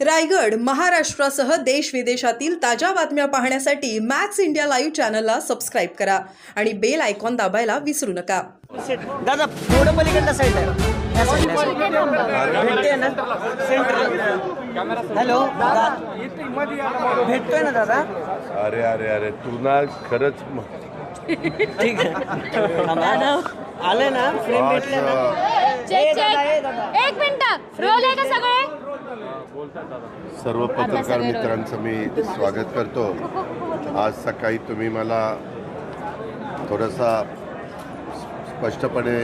रायगड महाराष्ट्रासह देश विदेशातील ताज्या बातम्या पाहण्यासाठी मॅक्स इंडिया लाईव्ह चॅनलला सबस्क्राईब करा आणि बेल आयकॉन दाबायला विसरू नका. दादा थोडं साईड आहे. ना? सेंटर हॅलो दादा. भेटतोय ना दादा? अरे अरे अरे तू ना खरंच ठीक आहे. आले ना? फ्रेम भेटले ना? Check check. एक मिनिट. रोल आहे का सगळे? सर्व पत्रकार मित्रांचं मी स्वागत करतो. आज सकाळी तुम्ही मला थोडासा स्पष्टपणे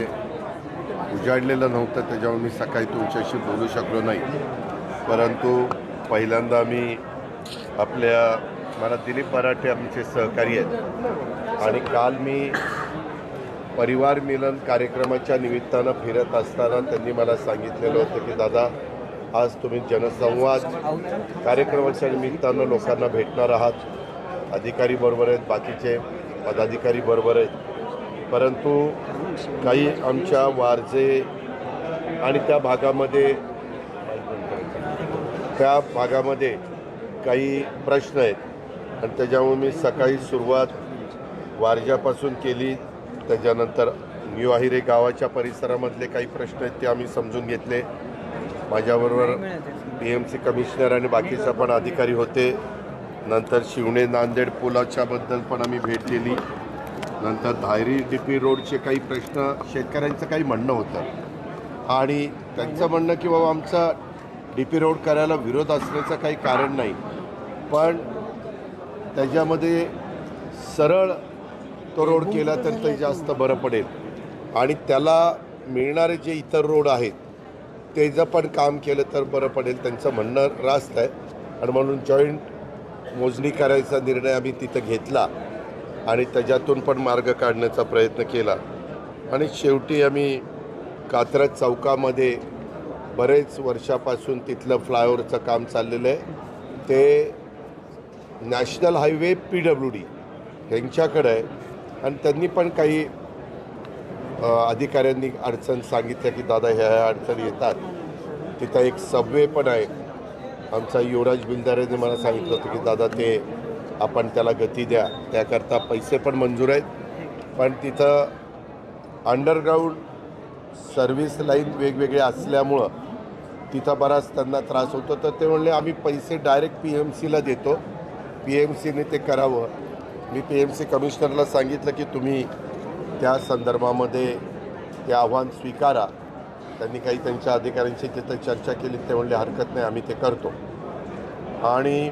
उजाडलेलं नव्हतं त्याच्यामुळे मी सकाळी तुमच्याशी बोलू शकलो नाही. परंतु पहिल्यांदा मी आपल्या मला दिलीप मराठे आमचे सहकारी आहेत. आणि काल मी परिवार मिलन कार्यक्रमाच्या निमित्तानं फिरत असताना त्यांनी मला सांगितलेलं होतं की दादा आज तुम्ही जनसंवाद कार्यक्रमाच्या निमित्तानं लोकांना भेटणार आहात. अधिकारी बरोबर आहेत बाकीचे पदाधिकारी बरोबर आहेत. परंतु काही आमच्या वारजे आणि त्या भागामध्ये त्या भागामध्ये काही प्रश्न आहेत. आणि त्याच्यामुळे मी सकाळी सुरुवात वारज्यापासून केली. त्याच्यानंतर न्यू आहिरे गावाच्या परिसरामधले काही प्रश्न आहेत ते आम्ही समजून घेतले. माझ्याबरोबर पी एम सी कमिशनर आणि बाकीचा पण अधिकारी होते. नंतर शिवणे नांदेड पुलाच्याबद्दल पण आम्ही भेट दिली. नंतर धायरी डी पी रोडचे काही प्रश्न शेतकऱ्यांचं काही म्हणणं होतं. आणि त्यांचं म्हणणं की बाबा आमचा डी पी रोड करायला विरोध असण्याचं काही कारण नाही. पण त्याच्यामध्ये सरळ तो रोड केला तर ते जास्त बरं पडेल. आणि त्याला मिळणारे जे इतर रोड आहेत त्याचं पण काम केलं तर बरं पडेल त्यांचं म्हणणं रास्त आहे. आणि म्हणून जॉईंट मोजणी करायचा निर्णय आम्ही तिथं घेतला आणि त्याच्यातून पण मार्ग काढण्याचा प्रयत्न केला. आणि शेवटी आम्ही कात्रज चौकामध्ये बरेच वर्षापासून तिथलं फ्लायओव्हरचं काम चाललेलं आहे. ते national highway P W D यांच्याकडं आहे. आणि त्यांनी पण काही अधिकाऱ्यांनी अडचण सांगितल्या की दादा ह्या ह्या अडचणी येतात. तिथं एक सबवे पण आहे. आमचा युवराज बिलदारेने मला सांगितलं होतं की दादा ते आपण त्याला गती द्या. त्याकरता पैसे पण मंजूर आहेत. पण तिथं अंडरग्राऊंड सर्व्हिस लाईन वेगवेगळे असल्यामुळं तिथं बराच त्यांना त्रास होतो. तर ते म्हणले आम्ही पैसे डायरेक्ट पी एम सीला देतो. पी एम सीने ते करावं. मी पी एम सी कमिशनरला सांगितलं की तुम्ही त्या संदर्भामध्ये ते आव्हान स्वीकारा. त्यांनी काही त्यांच्या अधिकाऱ्यांशी तिथं चर्चा केली ते म्हणले हरकत नाही आम्ही ते करतो. आणि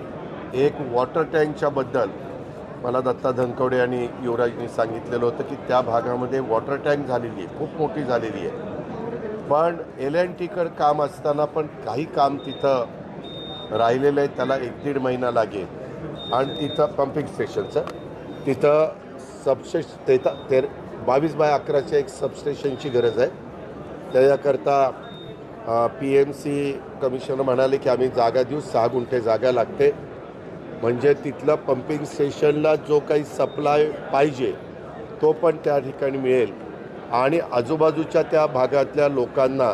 एक वॉटर टँकच्याबद्दल मला दत्ता धनकवडे आणि युवराजनी सांगितलेलं होतं की त्या भागामध्ये वॉटर टँक झालेली आहे खूप मोठी झालेली आहे. पण एल अँड टीकड काम असताना पण काही काम तिथं राहिलेलं आहे त्याला एक दीड महिना लागेल. आणि तिथं पंपिंग स्टेशनचं तिथं सबस्टेश तेता तेर बावीस बाय अकराच्या एक सबस्टेशनची गरज आहे. त्याच्याकरता पी एम सी कमिशनर म्हणाले की आम्ही जागा देऊ सहा गुंठे जागा लागते. म्हणजे तिथलं पंपिंग स्टेशनला जो काही सप्लाय पाहिजे तो पण त्या ठिकाणी मिळेल. आणि आजूबाजूच्या त्या भागातल्या लोकांना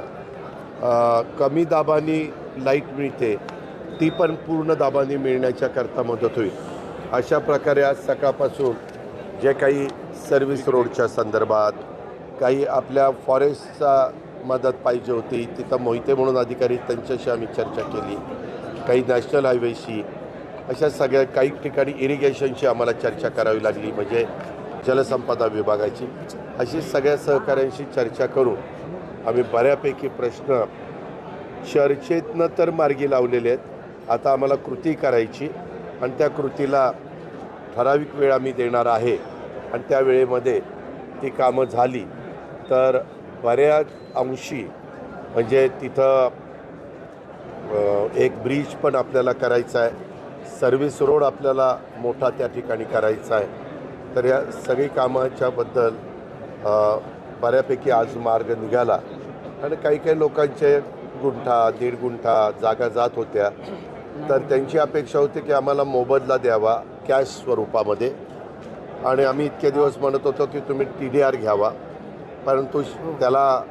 कमी दाबानी लाइट मिळते. ती पण पूर्ण दाबानी मिळण्याच्या करता मदत होईल. अशा प्रकारे आज सकाळपासून जे काही सर्व्हिस रोडच्या संदर्भात काही आपल्या फॉरेस्टचा मदत पाहिजे होती तिथं मोहिते म्हणून अधिकारी त्यांच्याशी आम्ही चर्चा केली काही नॅशनल हायवेशी अशा सगळ्या काही ठिकाणी इरिगेशनशी आम्हाला चर्चा करावी लागली म्हणजे जलसंपदा विभागाची. अशी सगळ्या सहकाऱ्यांशी चर्चा करून आम्ही बऱ्यापैकी प्रश्न चर्चेतनं तर मार्गी लावलेले आहेत आता आम्हाला कृती करायची आणि त्या कृतीला ठराविक वेळ आम्ही देणार आहे आणि त्या वेळेमध्ये ती कामं झाली तर बऱ्याच अंशी म्हणजे तिथं एक ब्रिज पण आपल्याला करायचा आहे. सर्व्हिस रोड आपल्याला मोठा त्या ठिकाणी करायचा आहे. तर या सगळी कामाच्याबद्दल बऱ्यापैकी आज मार्ग निघाला. आणि काही काही लोकांचे गुंठा दीड गुंठा जागा जात होत्या. तर त्यांची अपेक्षा होती की आम्हाला मोबदला द्यावा कॅश स्वरूपामध्ये. आणि आम्ही इतके दिवस म्हणत होतो की तुम्ही टी डी आर घ्यावा. परंतु त्याला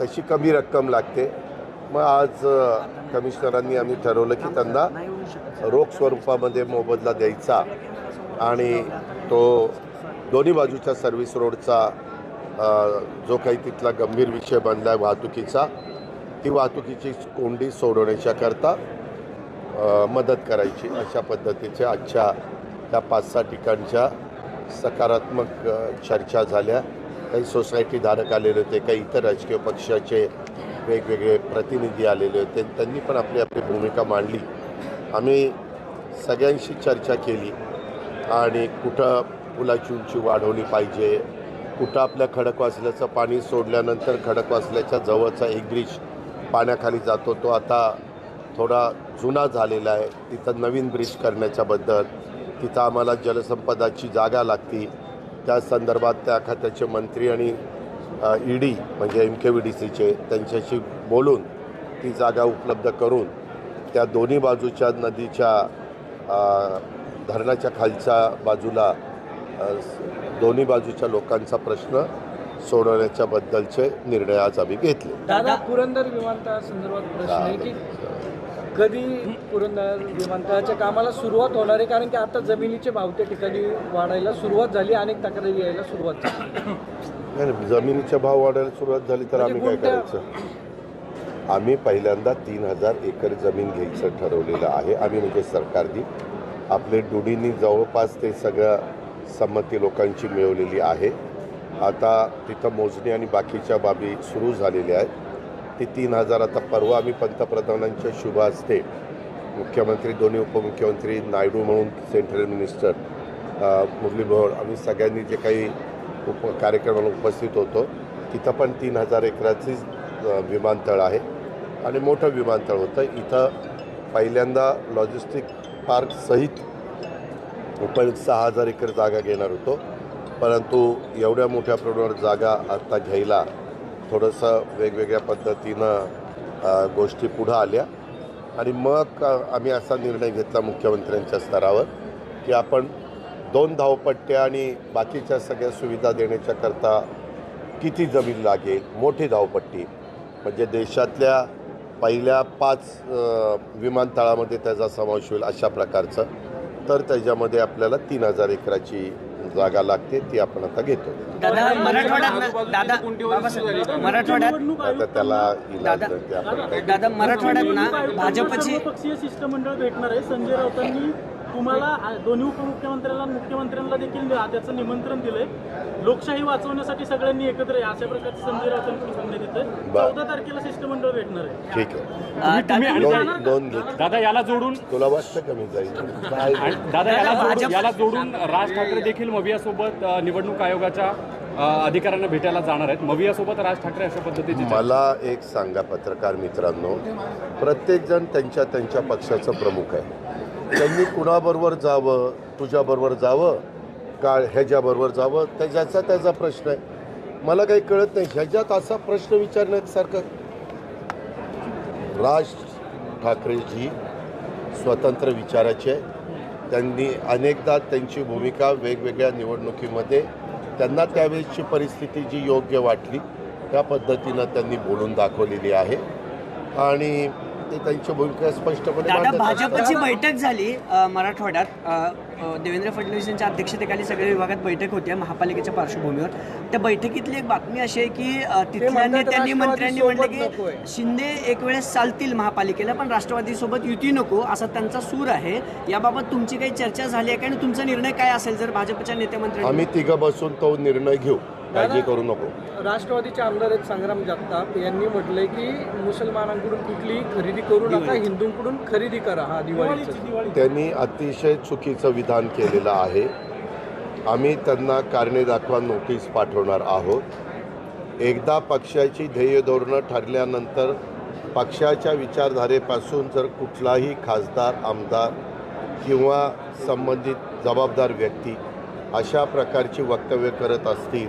तशी कमी रक्कम लागते. मग आज कमिशनरांनी आम्ही ठरवलं की त्यांना रोख स्वरूपामध्ये मोबदला द्यायचा. आणि तो दोन्ही बाजूच्या सर्व्हिस रोडचा जो काही तिथला गंभीर विषय बनला आहे वाहतुकीचा ती वाहतुकीची कोंडी सोडवण्याच्याकरता मदत करायची अशा पद्धतीच्या आजच्या त्या पाच सहा ठिकाणच्या सकारात्मक चर्चा झाल्या. काही सोसायटी धारक आलेले होते काही इतर राजकीय पक्षाचे वेगवेगळे प्रतिनिधी आलेले होते. त्यांनी पण आपली आपली भूमिका मांडली. आम्ही सगळ्यांशी चर्चा केली आणि कुठं पुलाची उंची वाढवली पाहिजे कुठं आपल्या खडकवासल्याचं पाणी सोडल्यानंतर खडकवासल्याच्या जवळचा एक ब्रिज पाण्याखाली जातो तो आता थोडा जुना झालेला आहे. तिथं नवीन ब्रिज करण्याच्याबद्दल तिथं आम्हाला जलसंपदाची जागा लागती. त्या संदर्भात त्या खात्याचे मंत्री आणि ई डी म्हणजे एम के व्ही डी सीचे त्यांच्याशी बोलून ती जागा उपलब्ध करून त्या दोन्ही बाजूच्या नदीच्या धरणाच्या खालच्या बाजूला दोन्ही बाजूच्या लोकांचा प्रश्न सोडवण्याच्या बद्दलचे निर्णय आज आम्ही घेतले. दादा पुरंदर विमानतळ संदर्भात प्रश्न आहे की कधी पुरंदर विमानतळाच्या कामाला सुरुवात होणार आहे? कारण की आता जमिनीचे भाव त्या ठिकाणी वाढायला सुरुवात झाली अनेक तक्रारी यायला सुरुवात झाली. नाही नाही, जमिनीचे भाव वाढायला सुरुवात झाली तर आम्ही काय म्हणजे करायचं? आम्ही पहिल्यांदा तीन हजार एकर जमीन घ्यायचं ठरवलेलं आहे. आम्ही म्हणजे सरकारनी आपले डुडींनी जवळपास ते सगळ्या संमती लोकांची मिळवलेली आहे. आता तिथं मोजणी आणि बाकीच्या बाबी सुरू झालेल्या आहेत. ती तीन हजार आता परवा आम्ही पंतप्रधानांच्या शुभ हस्ते मुख्यमंत्री दोन्ही उपमुख्यमंत्री नायडू म्हणून सेंट्रल मिनिस्टर अ, मुरली आम्ही सगळ्यांनी जे काही उप कार्यक्रमाला उपस्थित होतो तिथं पण तीन हजार एकराचीच विमानतळ आहे आणि मोठं विमानतळ होतं. इथं पहिल्यांदा लॉजिस्टिक पार्क सहित आपण सहा हजार एकर जागा घेणार होतो. परंतु एवढ्या मोठ्या प्रमाणावर जागा आत्ता घ्यायला थोडंसं वेगवेगळ्या पद्धतीनं गोष्टी पुढं आल्या. आणि मग आम्ही असा निर्णय घेतला मुख्यमंत्र्यांच्या स्तरावर की आपण दोन धावपट्ट्या आणि बाकीच्या सगळ्या सुविधा देण्याच्याकरता किती जमीन लागेल मोठी धावपट्टी. म्हणजे देशातल्या पहिल्या पाच विमानतळामध्ये त्याचा समावेश होईल अशा प्रकारचं. तर त्याच्यामध्ये आपल्याला तीन हजार एकराची जागा लागते ती आपण आता घेतो. दादा मराठवाड्यात दादा बाबासाहेब, मराठवाड्यात आता त्याला इलाज दादा मराठवाड्यात ना भाजपची पक्षीय शिष्टमंडळ भेटणार आहे. संजय राऊतांनी तुम्हाला दोन्ही उपमुख्यमंत्र्यांना मुख्यमंत्र्यांना देखील त्याचं निमंत्रण दिलंय. लोकशाही वाचवण्यासाठी सगळ्यांनी एकत्र आहे अशा प्रकारचे सांगण्यात येतं बरं. चौदा तारखेला शिष्टमंडळ भेटणार आहे. ठीक आहे. दादा याला जोडून तुला वाटतं कमी जाईल? दादा याला याला जोडून राज ठाकरे देखील मवियासोबत निवडणूक आयोगाच्या अधिकाऱ्यांना भेटायला जाणार आहेत. मवियासोबत राज ठाकरे अशा पद्धतीची चर्चा. मला एक सांगा पत्रकार मित्रांनो. प्रत्येकजण त्यांच्या त्यांच्या पक्षाचं प्रमुख आहे. त्यांनी कुणाबरोबर जावं तुझ्याबरोबर जावं का ह्याच्याबरोबर जावं त्याच्याचा त्याचा प्रश्न आहे. मला काही कळत नाही ह्याच्यात असा प्रश्न विचारण्यासारखं. राज ठाकरेजी स्वतंत्र विचाराचे त्यांनी अनेकदा त्यांची भूमिका वेगवेगळ्या निवडणुकीमध्ये त्यांना त्यावेळेसची परिस्थिती जी योग्य वाटली त्या पद्धतीनं त्यांनी बोलून दाखवलेली आहे. आणि ते त्यांची भूमिका स्पष्टपणे दादा भाजपची. बैठक झाली अ, मराठवाड्यात. अ, अ, देवेंद्र फडणवीस यांच्या अध्यक्षतेखाली सगळ्या विभागात बैठक होती महापालिकेच्या पार्श्वभूमीवर. त्या बैठकीतली एक बातमी अशी आहे की अ, तिथल्या म्हणतात नेत्यांनी राष्ट्रवादी मंत्र्यांनी म्हटलं सोबत नकोय. की शिंदे एक वेळेस चालतील महापालिकेला पण राष्ट्रवादीसोबत युती नको असा त्यांचा सूर आहे. याबाबत तुमची काही चर्चा झाली आहे का? आणि तुमचा निर्णय काय असेल जर भाजपच्या नेते मंत्र्यांनी आम्ही तिघं बसून तो निर्णय घेऊ. काळजी करू नको. राष्ट्रवादीचे आमदार आहेत संग्राम जगताप. यांनी म्हटलंय की मुसलमानांकडून कुठलीही खरेदी करू नका हिंदूंकडून खरेदी करा हा दिवाळीचं. त्यांनी अतिशय चुकीचं विधान केलेलं आहे. आम्ही त्यांना कारणे दाखवा नोटीस पाठवणार आहोत. एकदा पक्षाची ध्येय धोरणं ठरल्यानंतर पक्षाच्या विचारधारेपासून जर कुठलाही खासदार आमदार किंवा संबंधित जबाबदार व्यक्ती अशा प्रकारची वक्तव्य करत असतील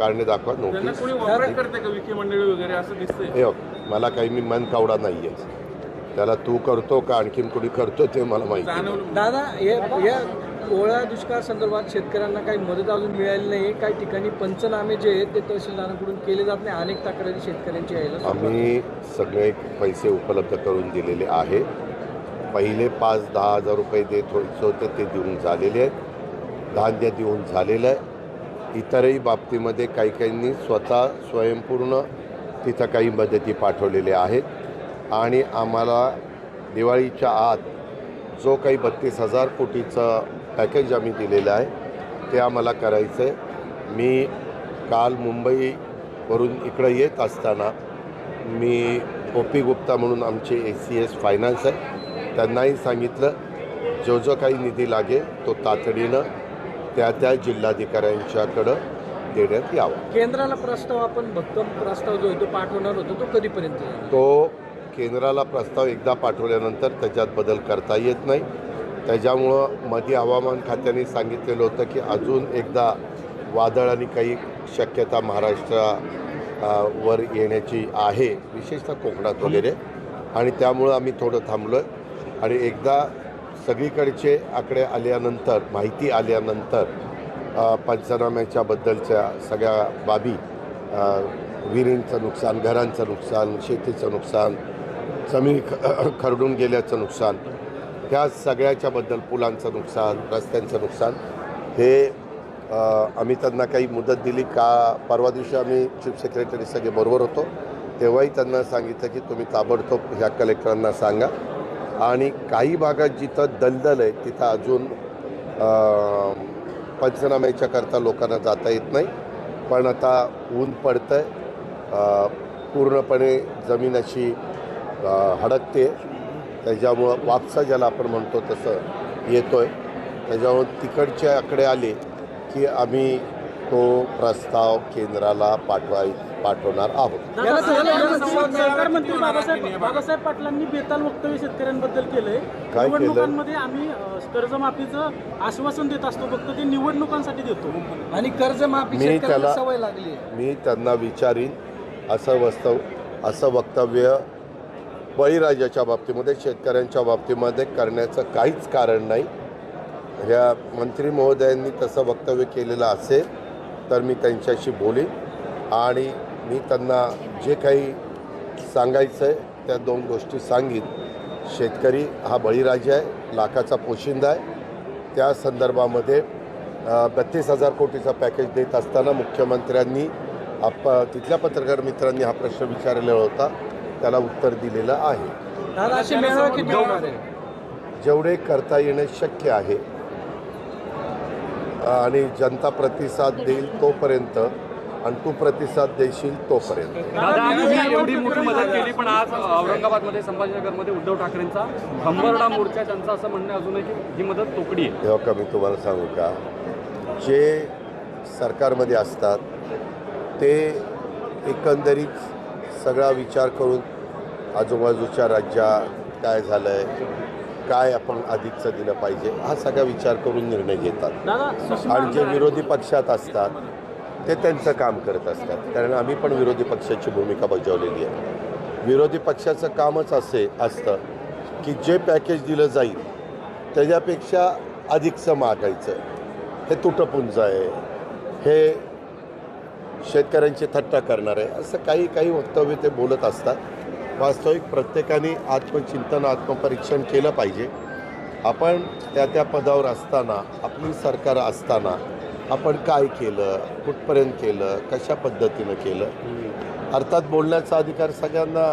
कारणे दाखवा नोटीस. हे मला काही मी मन कावडा नाही आहे त्याला तू करतो का आणखीन कोणी करतो ते मला माहिती. दादा या या ओळा दुष्काळ संदर्भात शेतकऱ्यांना काही मदत अजून मिळाली नाही. काही ठिकाणी पंचनामे जे आहेत ते तहसीलदारांकडून केले जात नाही. अनेक तक्रारी शेतकऱ्यांची यायला सुरुवात आम्ही सगळे पैसे उपलब्ध करून दिलेले आहे. पहिले पाच दहा हजार रुपये देत होते ते देऊन झालेले आहेत. धान्य देऊन झालेलं आहे. इतरही बाबतीमध्ये काही काहींनी स्वतः स्वयंपूर्ण तिथं काही मदती पाठवलेल्या आहेत. आणि आम्हाला दिवाळीच्या आत जो काही बत्तीस हजार कोटीचं पॅकेज आम्ही दिलेलं आहे ते आम्हाला करायचं आहे मी काल मुंबईवरून इकडं येत असताना मी ओपी गुप्ता म्हणून आमचे ए सी एस फायनान्स आहे. त्यांनाही सांगितलं जो जो काही निधी लागेल तो तातडीनं त्या त्या जिल्हाधिकाऱ्यांच्याकडं देण्यात यावा. केंद्राला प्रस्ताव आपण भक्कम प्रस्ताव जो आहे तो पाठवणार होतो तो कधीपर्यंत? तो केंद्राला प्रस्ताव एकदा पाठवल्यानंतर त्याच्यात बदल करता येत नाही. त्याच्यामुळं मध्ये हवामान खात्याने सांगितलेलं होतं की अजून एकदा वादळ आणि काही शक्यता महाराष्ट्रा अ, वर येण्याची आहे विशेषतः कोकणात वगैरे. आणि त्यामुळं आम्ही थोडं थांबलो आहे आणि एकदा सगळीकडचे आकडे आल्यानंतर माहिती आल्यानंतर अ, पंचनाम्याच्या बद्दलच्या सगळ्या बाबी विहिरींचं नुकसान घरांचं नुकसान शेतीचं नुकसान जमीन ख खरडून गेल्याचं नुकसान ह्या सगळ्याच्याबद्दल पुलांचं नुकसान रस्त्यांचं नुकसान हे आम्ही त्यांना काही मुदत दिली का परवा दिवशी आम्ही चीफ सेक्रेटरी सगळे बरोबर होतो तेव्हाही त्यांना सांगितलं की तुम्ही ताबडतोब ह्या कलेक्टरांना सांगा. आणि काही भागात जिथं दलदल आहे तिथं अजून पंचनाम्याच्या करता लोकांना जाता येत नाही. पण आता ऊन पडतं आहे पूर्णपणे जमीन अशी हडकते. त्याच्यामुळं वापसा ज्याला आपण म्हणतो तसं येतो आहे त्याच्यामुळं तिकडचे आकडे आले की आम्ही तो प्रस्ताव केंद्राला पाठवाय पाठवणार आहोत. बाबासाहेब बाबासाहेब पाटलांनी बेताल वक्तव्य शेतकऱ्यांबद्दल केलंय. काय? निवडणुकांमध्ये आम्ही अ, कर्जमाफीचं आश्वासन देत असतो. फक्त ते निवडणुकांसाठी देतो. आणि कर्जमाफी मी त्याला- सवय लागली. आहे मी त्यांना विचारीन. असं वस्तव असं वक्तव्य बळीराजाच्या बाबतीमध्ये शेतकऱ्यांच्या बाबतीमध्ये करण्याचं काहीच कारण नाही. ह्या मंत्री महोदयांनी तसं वक्तव्य केलेलं असेल तर मी त्यांच्याशी बोलीन. आणि मी त्यांना जे काही सांगायचं आहे त्या दोन गोष्टी सांगीन. शेतकरी हा बळीराजा आहे लाखाचा पोशिंदा आहे. त्या संदर्भामध्ये बत्तीस हजार कोटीचा पॅकेज देत असताना मुख्यमंत्र्यांनी आप तिथल्या पत्रकार मित्रांनी हा प्रश्न विचारलेला होता. त्याला उत्तर दिलेलं आहे. जेवढे करता येणे शक्य आहे आणि जनता प्रतिसाद देईल तोपर्यंत आणि तू प्रतिसाद देशील तोपर्यंत. एवढी मोठी मदत केली पण आज औरंगाबादमध्ये संभाजीनगरमध्ये उद्धव ठाकरेंचा खंबरडा मोर्चा त्यांचं असं म्हणणं अजून आहे की ही मदत तोकडी आहे. तेव्हा का मी तुम्हाला सांगू का? जे सरकारमध्ये असतात ते एकंदरीत सगळा विचार करून आजूबाजूच्या राज्यात काय झालं आहे काय आपण अधिकचं दिलं पाहिजे हा सगळा विचार करून निर्णय घेतात. आणि जे विरोधी पक्षात असतात ते त्यांचं काम करत असतात. कारण आम्ही पण विरोधी पक्षाची भूमिका बजावलेली आहे. विरोधी पक्षाचं कामच असे असतं की जे पॅकेज दिलं जाईल त्याच्यापेक्षा अधिकचं मागायचं. हे तुटपुंज आहे. हे शेतकऱ्यांची थट्टा करणार आहे. असं काही काही वक्तव्य ते बोलत असतात. वास्तविक प्रत्येकाने आत्मचिंतन आत्मपरीक्षण केलं पाहिजे. आपण त्या त्या पदावर असताना आपली सरकार असताना आपण काय केलं कुठपर्यंत केलं कशा पद्धतीनं केलं? अर्थात बोलण्याचा अधिकार सगळ्यांना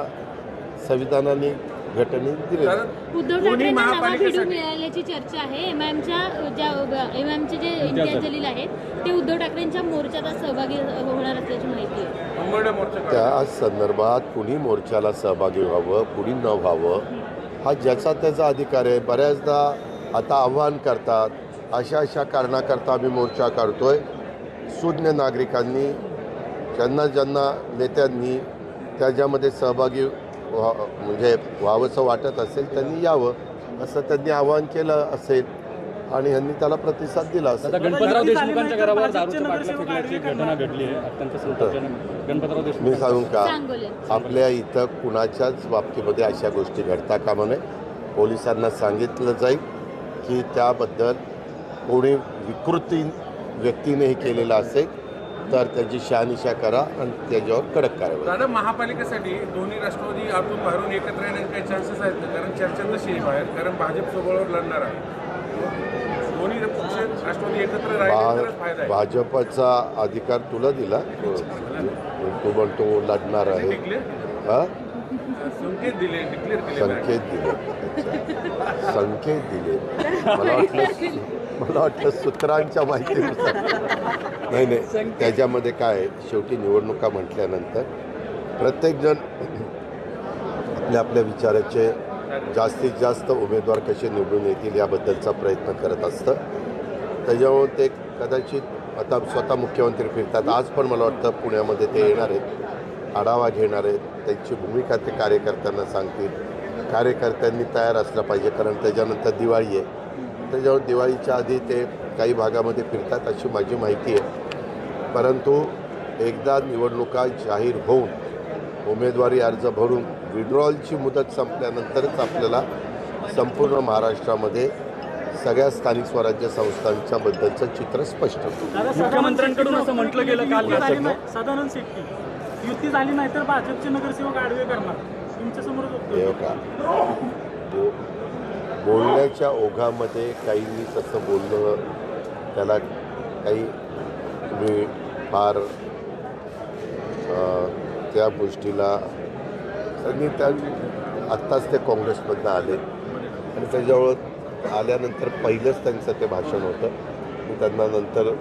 संविधानाने ठाकरेंना नवा व्हिडिओ मिळाल्याची चर्चा आहे. एमआयएमच्या ज्या एमआयएमचे जे इम्तियाज जलील आहेत ते उद्धव ठाकरेंच्या मोर्चात आज सहभागी होणार असल्याची माहिती आहे. त्या संदर्भात कुणी मोर्चाला सहभागी व्हावं कुणी न व्हावं हा ज्याचा त्याचा अधिकार आहे. बऱ्याचदा आता आव्हान करतात अशा अशा कारणाकरता आम्ही मोर्चा काढतोय. शून्य नागरिकांनी ज्यांना ज्यांना नेत्यांनी त्याच्यामध्ये सहभागी व्हा म्हणजे व्हावंसं वाटत असेल त्यांनी यावं असं त्यांनी आवाहन केलं असेल आणि यांनी त्याला प्रतिसाद दिला असेल. आहे. मी सांगू का? आपल्या इथं कुणाच्याच बाबतीमध्ये अशा गोष्टी घडता कामा नये. पोलिसांना सांगितलं जाईल की त्याबद्दल कोणी विकृती व्यक्तीने हे केलेलं असेल तर त्याची शहानिशा करा आणि त्याच्यावर कडक कारवाई दादा महापालिकेसाठी दोन्ही राष्ट्रवादी आतून बाहेरून एकत्र येण्याचे काही चान्सेस आहेत का? कारण चर्चा तशी आहे बाहेर. कारण भाजप सोबळावर लढणार आहे. दोन्ही पक्ष राष्ट्रवादी एकत्र राहिले भाजपचा अधिकार तुला दिला. तू म्हणतो लढणार आहे. संकेत दिले संकेत दिले. संकेत दिले. मला वाटलं मला वाटलं सूत्रांच्या माहितीनुसार. नाही नाही त्याच्यामध्ये काय आहे, शेवटी निवडणुका म्हटल्यानंतर प्रत्येकजण आपल्या आपल्या विचाराचे जास्तीत जास्त उमेदवार कसे निवडून येतील याबद्दलचा प्रयत्न करत असतं. त्याच्यामुळे ते कदाचित आता स्वतः मुख्यमंत्री फिरतात. आज पण मला वाटतं पुण्यामध्ये ते येणार आहेत. आढावा घेणार आहेत. त्यांची भूमिका ते कार्यकर्त्यांना सांगतील. कार्यकर्त्यांनी तयार असलं पाहिजे कारण त्याच्यानंतर दिवाळी आहे. त्याच्यावर दिवाळीच्या आधी ते काही भागामध्ये फिरतात अशी माझी माहिती आहे. परंतु एकदा निवडणुका जाहीर होऊन उमेदवारी अर्ज भरून विड्रॉलची मुदत संपल्यानंतरच आपल्याला संपूर्ण महाराष्ट्रामध्ये सगळ्या स्थानिक स्वराज्य संस्थांच्या बद्दलचं चित्र स्पष्ट होतं. मुख्यमंत्र्यांकडून असं म्हटलं गेलं काल सदानंद शेट्टी. युती झाली नाही तर भाजपचे नगरसेवक आडवे करणार. तुमच्या समोरच हे होतं का बो- बोलण्याच्या ओघामध्ये काहींनी तसं बोलणं त्याला काही तुम्ही फार त्या गोष्टीला त्यांनी त्या आत्ताच ते काँग्रेसमधनं आले. आणि त्याच्यावर आल्यानंतर पहिलंच त्यांचं ते भाषण होतं. मी त्यांना नंतर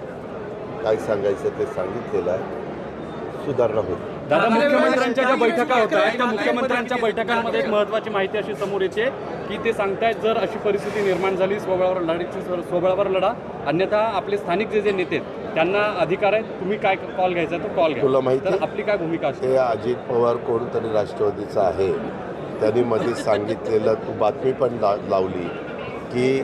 काय सांगायचं ते सांगितलेलं आहे. सुधारणा होती दादा मुख्यमंत्र्यांच्या ज्या बैठका होत आहेत त्या मुख्यमंत्र्यांच्या बैठकांमध्ये एक महत्वाची माहिती अशी समोर येते की ते सांगतायत जर अशी परिस्थिती निर्माण झाली स्वबळावर लढायची स्वबळावर लढा अन्यथा आपले स्थानिक जे जे नेते आहेत, त्यांना अधिकार आहे तुम्ही काय कॉल घ्यायचा तो कॉल तुला घ्या माहिती तर? आपली काय भूमिका असते अजित पवार कोणतरी राष्ट्रवादीचा आहे. त्यांनी मध्ये सांगितलेलं तू बातमी पण लावली की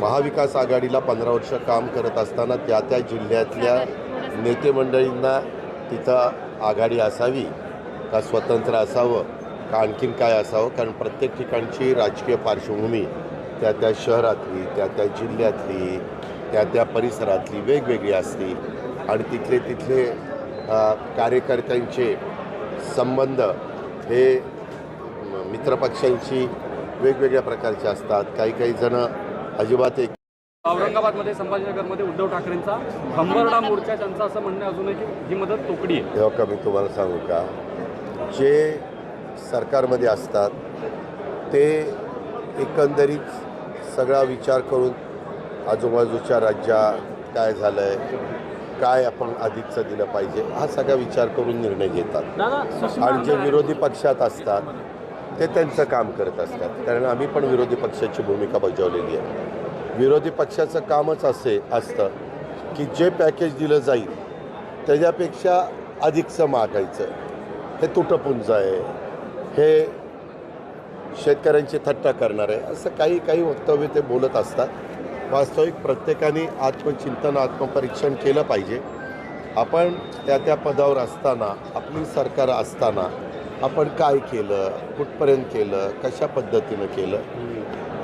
महाविकास आघाडीला पंधरा वर्ष काम करत असताना त्या त्या जिल्ह्यातल्या नेते मंडळींना तिथं आघाडी असावी का स्वतंत्र असावं का आणखीन काय असावं? कारण प्रत्येक ठिकाणची राजकीय पार्श्वभूमी त्या त्या शहरातली त्या त्या जिल्ह्यातली त्या त्या परिसरातली वेगवेगळी असते. आणि तिथले तिथले कार्यकर्त्यांचे संबंध हे मित्रपक्षांशी वेगवेगळ्या प्रकारचे असतात. काही काही जणं अजिबात एक औरंगाबादमध्ये संभाजीनगरमध्ये उद्धव ठाकरेंचा खंबरडा मोर्चा त्यांचं असं म्हणणं अजून आहे की ही मदत तोकडी आहे. तेव्हा का मी तुम्हाला सांगू का? जे सरकारमध्ये असतात ते एकंदरीत सगळा विचार करून आजूबाजूच्या राज्यात काय झालं आहे काय आपण अधिकचं दिलं पाहिजे हा सगळा विचार करून निर्णय घेतात. आणि जे विरोधी पक्षात असतात ते त्यांचं काम करत असतात. कारण आम्ही पण विरोधी पक्षाची भूमिका बजावलेली आहे. विरोधी पक्षाचं कामच असे असतं की जे पॅकेज दिलं जाईल त्याच्यापेक्षा अधिकचं मागायचं. हे तुटपुंज आहे. हे शेतकऱ्यांची थट्टा करणार आहे. असं काही काही वक्तव्य ते बोलत असतात. वास्तविक प्रत्येकाने आत्मचिंतन आत्मपरीक्षण केलं पाहिजे. आपण त्या त्या पदावर असताना आपली सरकार असताना आपण काय केलं कुठपर्यंत केलं कशा पद्धतीनं केलं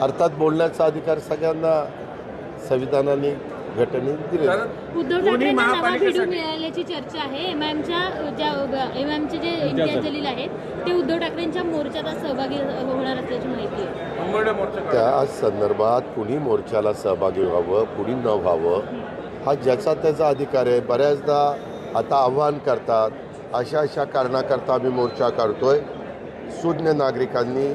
अर्थात बोलण्याचा अधिकार सगळ्यांना संविधानाने घटनेने दिलेला आहे. उद्धव ठाकरेंना नवा व्हिडिओ मिळाल्याची चर्चा आहे. एमआयएमच्या ज्या एमआयएमचे जे इम्तियाज जलील आहेत ते उद्धव ठाकरेंच्या मोर्चात आज सहभागी होणार असल्याची माहिती आहे. त्या संदर्भात कुणी मोर्चाला सहभागी व्हावं कुणी न व्हावं हा ज्याचा त्याचा अधिकार आहे. बऱ्याचदा आता आव्हान करतात अशा अशा कारणाकरता आम्ही मोर्चा काढतोय. सुज्ञ नागरिकांनी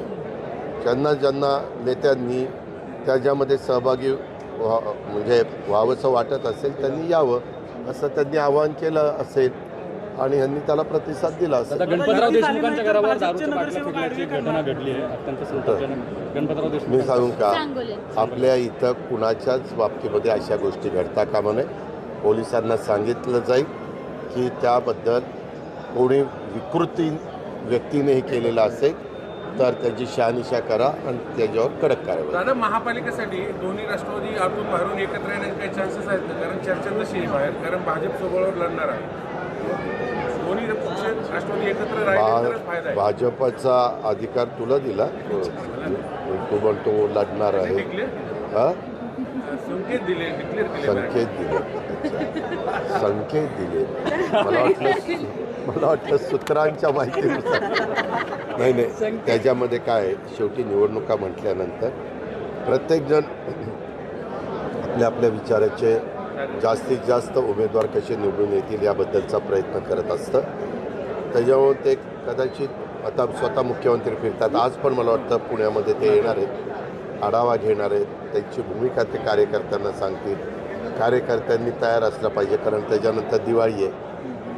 ज्यांना ज्यांना नेत्यांनी त्याच्यामध्ये सहभागी व्हा म्हणजे व्हावंसं वाटत असेल त्यांनी यावं असं त्यांनी आवाहन केलं असेल आणि यांनी त्याला प्रतिसाद दिला असेल. गणपतराव देशमुखांच्या घरावर बाटल्या फेकल्याची घटना. घडली आहे अत्यंत संतापजनक गणपतराव मी देशमुख सांगू का? आपल्या इथं कुणाच्याच बाबतीमध्ये अशा गोष्टी घडता कामा नये. पोलिसांना सांगितलं जाईल की त्याबद्दल कोणी विकृती व्यक्तीने हे केलेलं असेल. तर त्याची शहानिशा करा आणि त्याच्यावर कडक कारवाई. दादा महापालिकेसाठी दोन्ही राष्ट्रवादी आतून बाहेरून एकत्र येण्याचे काही चान्सेस आहेत कारण चर्चा तशी आहे बाहेर कारण भाजप सोबळावर लढणार आहे. दोन्ही पक्ष राष्ट्रवादी एकत्र राहिले तरच फायदा भा आहे. भाजपचा अधिकार तुला दिला? तू म्हणतो लढणार आहे. हा? संकेत दिले डिक्लेअर केले बाहेर. संकेत दिले. संकेत दिले. मला वाटलं मला वाटलं सूत्रांच्या माहितीनुसार. नाही नाही. त्याच्यामध्ये काय शेवटी निवडणुका म्हटल्यानंतर प्रत्येकजण आपल्या आपल्या विचाराचे जास्तीत जास्त उमेदवार कसे निवडून येतील याबद्दलचा प्रयत्न करत असतं. त्याच्यामुळे ते कदाचित आता स्वतः मुख्यमंत्री फिरतात. आज पण मला वाटतं पुण्यामध्ये ते येणार आहेत. आढावा घेणार आहेत. त्यांची भूमिका ते कार्यकर्त्यांना सांगतील. कार्यकर्त्यांनी तयार असलं पाहिजे कारण त्याच्यानंतर दिवाळी आहे.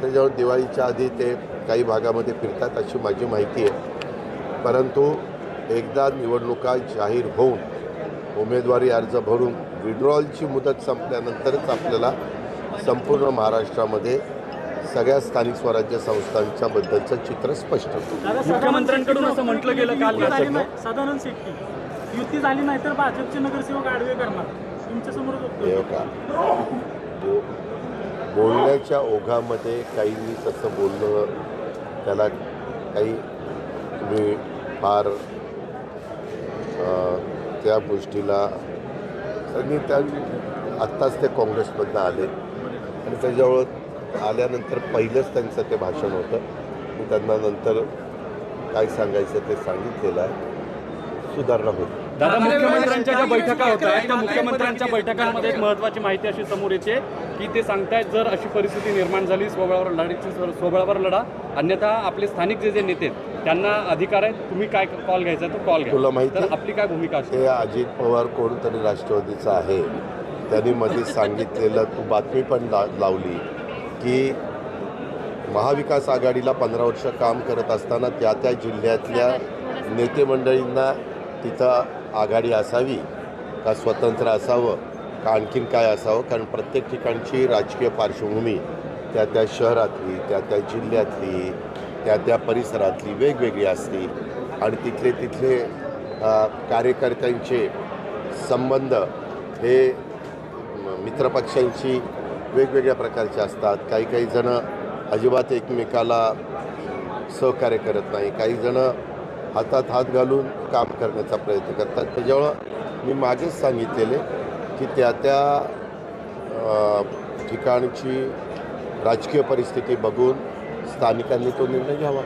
त्याच्यावर दिवाळीच्या आधी ते काही भागामध्ये फिरतात अशी माझी माहिती आहे. परंतु एकदा निवडणुका जाहीर होऊन उमेदवारी अर्ज भरून विड्रॉलची मुदत संपल्यानंतरच आपल्याला संपूर्ण महाराष्ट्रामध्ये सगळ्या स्थानिक स्वराज्य संस्थांच्या बद्दलचं चित्र स्पष्ट होतं. मुख्यमंत्र्यांकडून असं म्हटलं गेलं काल युती झाली भाषणात. नाही- सदानंद शेट्टी. युती झाली नाही तर भाजपचे नगरसेवक आडवे करणार. तुमच्या समोरच हे होतं का बो बोलण्याच्या ओघामध्ये काहींनी तसं बोलणं त्याला काही मी फार त्या गोष्टीला त्यांनी त्या आत्ताच ते काँग्रेसमधनं आले. आणि त्याच्यावर आल्यानंतर पहिलंच त्यांचं ते भाषण होतं. मी त्यांना नंतर काय सांगायचं ते सांगितलेलं आहे. सुधारणा होती दादा मुख्यमंत्र्यांच्या ज्या बैठका होत आहेत त्या मुख्यमंत्र्यांच्या बैठकांमध्ये एक महत्वाची माहिती अशी समोर येते की ते सांगतायत जर अशी परिस्थिती निर्माण झाली स्वबळावर लढायची स्वबळावर लढा अन्यथा आपले स्थानिक जे जे नेते आहेत, त्यांना अधिकार आहेत तुम्ही काय कॉल घ्यायचा तो कॉल घ्या. तुला माहिती तर आहे? आपली काय भूमिका असते अजित पवार कोणतरी राष्ट्रवादीचा आहे त्यांनी मध्ये सांगितलेलं तू बातमी पण ला लावली की महाविकास आघाडीला पंधरा वर्ष काम करत असताना त्या त्या जिल्ह्यातल्या नेते मंडळींना तिथं आघाडी असावी का स्वतंत्र असावं? का आणखीन काय असावं? कारण प्रत्येक ठिकाणची राजकीय पार्श्वभूमी त्या त्या शहरातली त्या त्या जिल्ह्यातली त्या त्या परिसरातली वेगवेगळी असली आणि तिथले तिथले कार्यकर्त्यांचे संबंध हे मित्रपक्षांशी वेगवेगळ्या प्रकारचे असतात. काही काही जणं अजिबात एकमेकाला सहकार्य करत नाही. काही जणं हातात हात घालून काम करण्याचा प्रयत्न करतात. त्याच्यामुळं मी मागेच सांगितलेले की त्या त्या ठिकाणची राजकीय परिस्थिती बघून स्थानिकांनी तो निर्णय घ्यावा.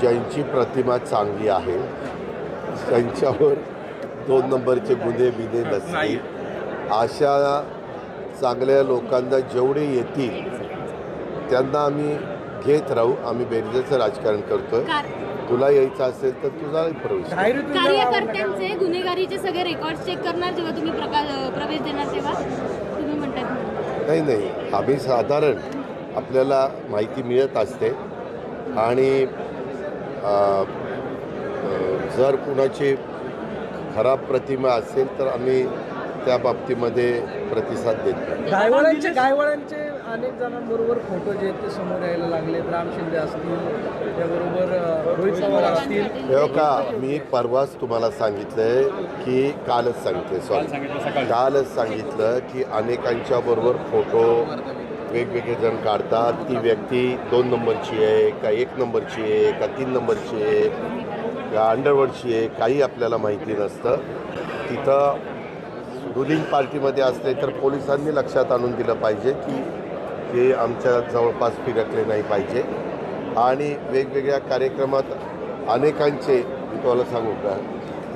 ज्यांची प्रतिमा चांगली आहे त्यांच्यावर दोन नंबरचे गुन्हे बिने नसतील. अशा चांगल्या लोकांना जेवढे येतील त्यांना आम्ही घेत राहू. आम्ही बेरजेचं राजकारण करतोय. कार- तुला यायचं असेल तर तुझा प्रवेश कार्यकर्त्यांचे गुन्हेगारीचे सगळे रेकॉर्ड चेक करणार जेव्हा तुम्ही प्रवेश देणार तेव्हा? तुम्ही म्हणून. नाही नाही. आम्ही साधारण आपल्याला माहिती मिळत असते. आणि अ, अ, जर कुणाची खराब प्रतिमा असेल तर आम्ही त्या बाबतीमध्ये प्रतिसाद देत गायवळांचे गायवळांचे अनेक जणांबरोबर फोटो जे आहेत ते समोर यायला लागले राम शिंदे असतील त्याबरोबर रोहित पवार असतील. का मी परवाच तुम्हाला सांगितलंय की कालच सांगितले काल सॉरी कालच सांगितलं की अनेकांच्या बरोबर फोटो वेगवेगळे जण काढतात. ती व्यक्ती दोन नंबरची आहे का एक नंबरची आहे का तीन नंबरची आहे का अंडरवर्डची आहे काही आपल्याला माहिती नसतं. तिथं रुलिंग पार्टीमध्ये असले तर पोलिसांनी लक्षात आणून दिलं पाहिजे की हे आमच्या जवळपास फिरकले नाही पाहिजे. आणि वेगवेगळ्या कार्यक्रमात अनेकांचे मी तुम्हाला सांगू का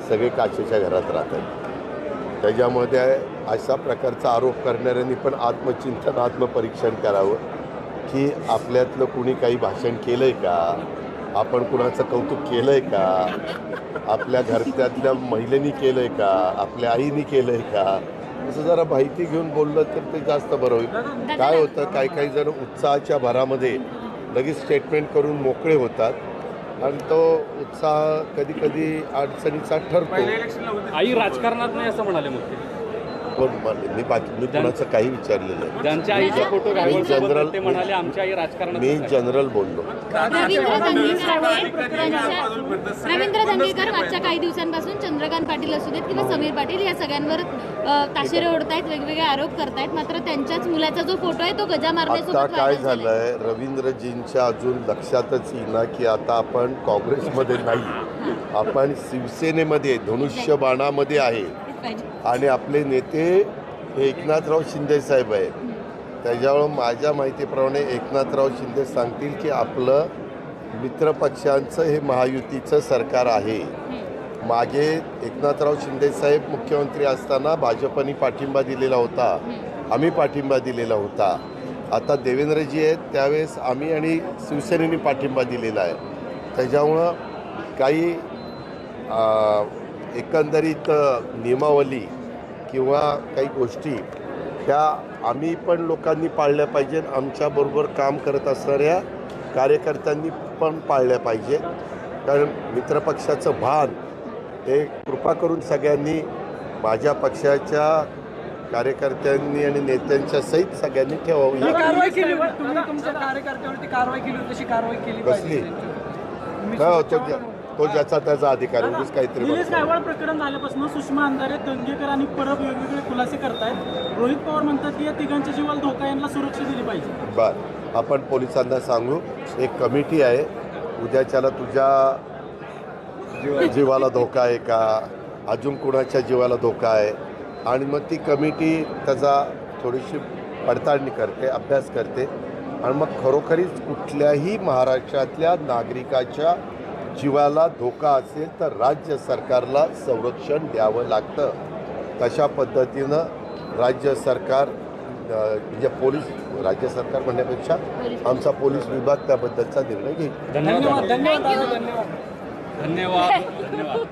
सगळे काचेच्या घरात राहतात. त्याच्यामध्ये अशा प्रकारचा आरोप करणाऱ्यांनी पण आत्मचिंतन आत्मपरीक्षण करावं की आपल्यातलं कुणी काही भाषण केलं आहे का? आपण कुणाचं कौतुक केलं आहे का? आपल्या घरच्यातल्या महिलेनी केलं आहे का? आपल्या आईनी केलं आहे का? असं जरा माहिती घेऊन बोललं तर ते जास्त बरं होईल. काय होतं काही काही जण उत्साहाच्या भरामध्ये लगेच स्टेटमेंट करून मोकळे होतात. आणि तो उत्साह कधी कधी अडचणीचा ठरतो. आई राजकारणात नाही असं म्हणाले मग पण म- मी बाकी मी कुणाचं काही विचारलेलं नाही. ज्यांच्या आईचा फोटो मी जनरल ते म्हणाले आमची आई राजकारणात मी जनरल बोललो. रवींद्र दंगेकर रवींद्र मागच्या काही दिवसांपासून चंद्रकांत पाटील असू देत किंवा समीर पाटील या सगळ्यांवर ताशेरे ओढतायत वेगवेगळे आरोप करतायत. मात्र त्यांच्याच मुलाचा जो फोटो आहे तो गजा आता मारण्यासोबत काय झालाय. झालंय? रवींद्रजींच्या अजून लक्षातच येईना की आता आपण काँग्रेसमध्ये नाही. आपण शिवसेनेमध्ये धनुष्यबाणामध्ये आहे. आणि आपले नेते हे एकनाथराव शिंदे साहेब आहेत. त्याच्यामुळं माझ्या माहितीप्रमाणे एकनाथराव शिंदे सांगतील की आपलं मित्रपक्षांचं हे महायुतीचं सरकार आहे. मागे एकनाथराव शिंदे साहेब मुख्यमंत्री असताना भाजपनी पाठिंबा दिलेला होता. आम्ही पाठिंबा दिलेला होता. आता देवेंद्रजी आहेत त्यावेळेस आम्ही आणि शिवसेनेने पाठिंबा दिलेला आहे. त्याच्यामुळं काही एकंदरीत नियमावली किंवा काही गोष्टी ह्या आम्ही पण लोकांनी पाळल्या पाहिजेत. आमच्याबरोबर काम करत असणाऱ्या कार्यकर्त्यांनी पण पाळल्या पाहिजे कारण मित्रपक्षाचं भान हे कृपा करून सगळ्यांनी माझ्या पक्षाच्या कार्यकर्त्यांनी आणि नेत्यांच्या सहित सगळ्यांनी ठेवावं. ही कारवाई केली होती. तुम्ही तुमच्या कार्यकर्त्यावरती कारवाई केली होती, तशी कारवाई केली कसली? पाहिजे. काय होतो? तो ज्याचा त्याचा अधिकार उगीच काहीतरी निलेश. गायवाळ प्रकरण झाल्यापासून सुषमा अंधारे दंगेकर आणि परब वेगवेगळे खुलासे करतायत. रोहित पवार म्हणतात की या तिघांच्या जीवाला धोका यांना सुरक्षा दिली पाहिजे. बर आपण पोलिसांना सांगू एक कमिटी आहे उद्याच्याला तुझ्या जीवाला धोका आहे का? अजून कुणाच्या जीवाला धोका आहे? आणि मग ती कमिटी त्याचा थोडीशी पडताळणी करते अभ्यास करते. आणि मग खरोखरीच कुठल्याही महाराष्ट्रातल्या नागरिकाच्या जीवाला धोका असेल तर राज्य सरकारला संरक्षण द्यावं लागतं. तशा पद्धतीनं राज्य सरकार म्हणजे पोलीस राज्य सरकार म्हणण्यापेक्षा आमचा पोलीस विभाग त्याबद्दलचा निर्णय घेईल. धन्यवाद. धन्यवाद. धन्यवाद.